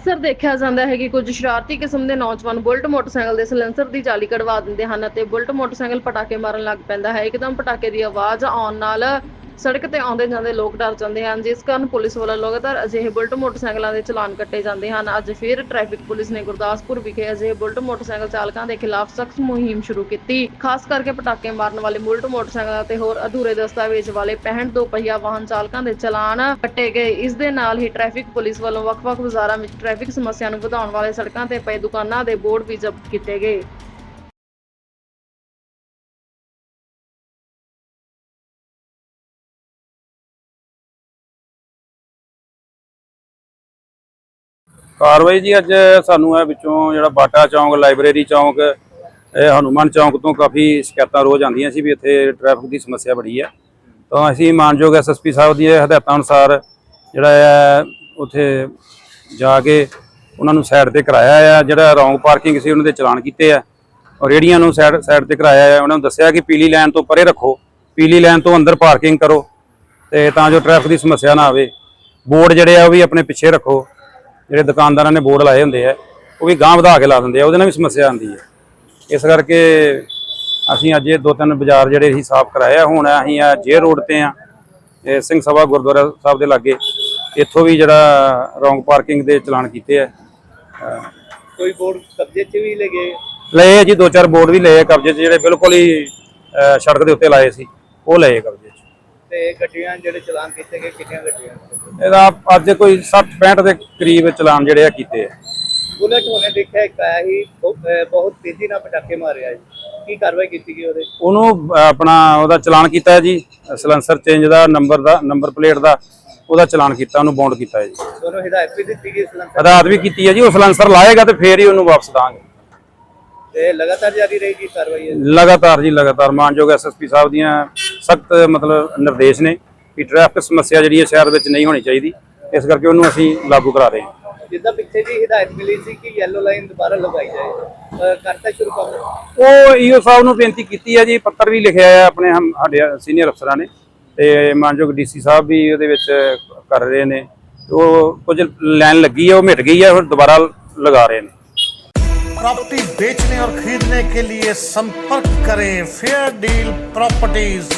ਅਕਸਰ ਦੇਖਿਆ ਜਾਂਦਾ ਹੈ ਕਿ ਕੁਝ ਸ਼ਰਾਰਤੀ ਕਿਸਮ ਦੇ ਨੌਜਵਾਨ ਬੁਲਟ ਮੋਟਰਸਾਈਕਲ ਦੇ ਸਿਲੰਸਰ ਦੀ ਜਾਲੀ ਕਢਵਾ ਦਿੰਦੇ ਹਨ ਅਤੇ ਬੁਲਟ ਮੋਟਰਸਾਈਕਲ ਪਟਾਕੇ ਮਾਰਨ ਲੱਗ ਪੈਂਦਾ ਹੈ। ਇੱਕਦਮ ਪਟਾਕੇ ਦੀ ਆਵਾਜ਼ ਆਉਣ ਨਾਲ ਸੜਕ ਤੇ ਆਉਂਦੇ ਜਾਂਦੇ ਲੋਕ ਡਰ ਜਾਂਦੇ ਹਨ, ਜਿਸ ਕਾਰਨ ਪੁਲਿਸ ਵੱਲੋਂ ਲਗਾਤਾਰ ਅਜਿਹੇ ਬੁਲਟ ਮੋਟਰਸਾਈਕਲਾਂ ਦੇ ਚਲਾਨ ਕੱਟੇ ਜਾਂਦੇ ਹਨ। ਅੱਜ ਫਿਰ ਟ੍ਰੈਫਿਕ ਪੁਲਿਸ ਨੇ ਗੁਰਦਾਸਪੁਰ ਵਿਖੇ ਅਜਿਹੇ ਬੁਲਟ ਮੋਟਰਸਾਈਕਲ ਚਾਲਕਾਂ ਦੇ ਖਿਲਾਫ ਸਖਤ ਮੁਹਿੰਮ ਸ਼ੁਰੂ ਕੀਤੀ। ਖਾਸ ਕਰਕੇ ਪਟਾਕੇ ਮਾਰਨ ਵਾਲੇ ਬੁਲਟ ਮੋਟਰਸਾਈਕਲਾਂ ਤੇ ਹੋਰ ਅਧੂਰੇ ਦਸਤਾਵੇਜ਼ ਵਾਲੇ 65 ਦੋ ਪਹੀਆ ਵਾਹਨ ਚਾਲਕਾਂ ਦੇ ਚਲਾਨ ਕੱਟੇ ਗਏ। ਇਸ ਦੇ ਨਾਲ ਹੀ ਟ੍ਰੈਫਿਕ ਪੁਲਿਸ ਵੱਲੋਂ ਵੱਖ-ਵੱਖ ਬਾਜ਼ਾਰਾਂ ਵਿੱਚ ਟ੍ਰੈਫਿਕ ਸਮੱਸਿਆ ਨੂੰ ਵਧਾਉਣ ਵਾਲੇ ਸੜਕਾਂ ਤੇ ਪਏ ਦੁਕਾਨਾਂ ਦੇ ਬੋਰਡ ਵੀ ਜ਼ਬਤ ਕੀਤੇ ਗਏ। ਕਾਰਵਾਈ ਜੀ ਅੱਜ ਸਾਨੂੰ ਇਹ ਵਿੱਚੋਂ ਜਿਹੜਾ ਬਾਟਾ ਚੌਂਕ, ਲਾਇਬ੍ਰੇਰੀ ਚੌਂਕ, ਇਹ ਹਨੂਮਾਨ ਚੌਂਕ ਤੋਂ ਕਾਫੀ ਸ਼ਿਕਾਇਤਾਂ ਰੋਜ਼ ਆਉਂਦੀਆਂ ਸੀ ਵੀ ਇੱਥੇ ਟ੍ਰੈਫਿਕ ਦੀ ਸਮੱਸਿਆ ਬੜੀ ਹੈ ਤਾਂ ਅਸੀਂ ਮਾਨਯੋਗ ਐਸਐਸਪੀ ਸਾਹਿਬ ਦੀ ਹਦਾਇਤਾਂ ਅਨੁਸਾਰ ਜਿਹੜਾ ਹੈ, ਉੱਥੇ ਜਾ ਕੇ ਉਹਨਾਂ ਨੂੰ ਸਾਈਡ ਤੇ ਕਰਾਇਆ ਆ। ਜਿਹੜਾ ਰੌਂਗ ਪਾਰਕਿੰਗ ਸੀ, ਉਹਨਾਂ ਦੇ ਚਲਾਨ ਕੀਤੇ ਆ। ਔਰ ਰੇੜੀਆਂ ਨੂੰ ਸਾਈਡ ਸਾਈਡ ਤੇ ਕਰਾਇਆ ਆ। ਉਹਨਾਂ ਨੂੰ ਦੱਸਿਆ ਕਿ ਪੀਲੀ ਲਾਈਨ ਤੋਂ ਪਰੇ ਰੱਖੋ। ਪੀਲੀ ਲਾਈਨ ਤੋਂ ਅੰਦਰ ਪਾਰਕਿੰਗ ਕਰੋ। ਤੇ ਤਾਂ ਜੋ ਟ੍ਰੈਫਿਕ ਦੀ ਸਮੱਸਿਆ ਨਾ ਆਵੇ। ਬੋਰਡ ਜਿਹੜੇ ਆ, ਉਹ ਵੀ ਆਪਣੇ ਪਿੱਛੇ ਰੱਖੋ। ਜਿਹੜੇ ਦੁਕਾਨਦਾਰਾਂ ਨੇ ਬੋਰਡ ਲਾਏ ਹੁੰਦੇ ਆ ਉਹ ਵੀ ਗਾਂਹ ਵਧਾ ਕੇ ਲਾ ਦਿੰਦੇ ਆ ਉਹਦੇ ਨਾਲ ਵੀ ਸਮੱਸਿਆ ਆਉਂਦੀ ਹੈ ਇਸ ਕਰਕੇ ਅਸੀਂ ਅੱਜ ਇਹ ਦੋ ਤਿੰਨ ਬਾਜ਼ਾਰ ਜਿਹੜੇ ਸੀ ਸਾਫ਼ ਕਰਾਏ ਆ ਹੁਣ ਅਸੀਂ ਆ ਜੇ ਰੋਡ ਤੇ ਆ ਸਿੰਘ ਸਭਾ ਗੁਰਦੁਆਰਾ ਸਾਹਿਬ ਦੇ ਲਾਗੇ ਇੱਥੋਂ ਵੀ ਜਿਹੜਾ ਰੌਂਗ ਪਾਰਕਿੰਗ ਦੇ ਚਲਾਨ ਕੀਤੇ ਆ। ਕੋਈ ਬੋਰਡ ਕਬਜ਼ੇ 'ਚ ਵੀ ਲਗੇ? ਲਏ ਜੀ ਦੋ ਚਾਰ ਬੋਰਡ ਵੀ ਲਏ ਕਬਜ਼ੇ 'ਚ ਜਿਹੜੇ ਬਿਲਕੁਲ ਹੀ ਸੜਕ ਦੇ ਉੱਤੇ ਲਾਏ ਸੀ ਉਹ ਲਏ ਕਬਜ਼ੇ 'ਚ। ਤੇ ਗੱਡੀਆਂ ਜਿਹੜੇ ਚਲਾਨ ਕੀਤੇ ਗਏ ਕਿੰਨੀਆਂ ਗੱਡੀਆਂ? ਇਹਦਾ ਅੱਜ ਕੋਈ 60 65 ਦੇ ਕਰੀਬ ਚਲਾਨ ਜਿਹੜੇ ਆ ਕੀਤੇ ਆ। ਬੁਲਟ ਹੋਣੇ ਦੇਖਿਆ ਇੱਕ ਆਇਆ ਹੀ ਬਹੁਤ ਤੇਜ਼ੀ ਨਾਲ ਪਟਾਕੇ ਮਾਰਿਆ ਜੀ। ਕੀ ਕਾਰਵਾਈ ਕੀਤੀ ਗਈ ਉਹਦੇ? ਉਹਨੂੰ ਆਪਣਾ ਉਹਦਾ ਚਲਾਨ ਕੀਤਾ ਜੀ ਸਲੈਂਸਰ ਚੇਂਜ ਦਾ ਨੰਬਰ ਦਾ ਨੰਬਰ ਪਲੇਟ ਦਾ ਉਹਦਾ ਚਲਾਨ ਕੀਤਾ ਉਹਨੂੰ ਬੌਂਡ ਕੀਤਾ ਜੀ। ਦੋਨੋਂ ਹਦਾਇਤ ਵੀ ਦਿੱਤੀ ਗਈ ਸਲੰਸਰ ਹਦਾਇਤ ਵੀ ਕੀਤੀ ਹੈ ਜੀ ਉਹ ਸਲੈਂਸਰ ਲਾਏਗਾ ਤੇ ਫੇਰ ਹੀ ਉਹਨੂੰ ਵਾਪਸ ਦਾਂਗੇ। ਤੇ ਲਗਾਤਾਰ ਜਾਰੀ ਰਹੇਗੀ ਕਾਰਵਾਈ? ਲਗਾਤਾਰ ਜੀ ਲਗਾਤਾਰ ਮਾਨਯੋਗ ਐਸਐਸਪੀ ਸਾਹਿਬ ਦੀਆਂ ਸਖਤ ਮਤਲਬ ਨਿਰਦੇਸ਼ ਨੇ। ਕਿ ਟ੍ਰੈਫਿਕ ਸਮੱਸਿਆ ਜਿਹੜੀ ਹੈ ਸ਼ਹਿਰ ਵਿੱਚ ਨਹੀਂ ਹੋਣੀ ਚਾਹੀਦੀ ਇਸ ਕਰਕੇ ਉਹਨੂੰ ਅਸੀਂ ਲਾਗੂ ਕਰਾ ਰਹੇ ਹਾਂ ਜਿੱਦਾਂ ਪਿੱਛੇ ਜੀ ਹਦਾਇਤ ਮਿਲੀ ਸੀ ਕਿ ਯੈਲੋ ਲਾਈਨ ਦੁਬਾਰਾ ਲਗਾਈ ਜਾਏ ਅਹ ਕਰਤਾ ਸ਼ੁਰੂ ਕੰਮ ਉਹ ਈਓ ਸਾਹਿਬ ਨੂੰ ਬੇਨਤੀ ਕੀਤੀ ਹੈ ਜੀ ਪੱਤਰ ਵੀ ਲਿਖਿਆ ਹੈ ਆਪਣੇ ਹਮ ਸਾਡੇ ਸੀਨੀਅਰ ਅਫਸਰਾਂ ਨੇ ਤੇ ਮਾਨਯੋਗ ਡੀਸੀ ਸਾਹਿਬ ਵੀ ਉਹਦੇ ਵਿੱਚ ਕਰ ਰਹੇ ਨੇ ਉਹ ਕੁਝ ਲਾਈਨ ਲੱਗੀ ਹੈ ਉਹ ਮਿਟ ਗਈ ਹੈ ਫਿਰ ਦੁਬਾਰਾ ਲਗਾ ਰਹੇ ਨੇ प्रॉपर्टी बेचने और खरीदने के लिए संपर्क करें फेयर डील प्रॉपर्टीज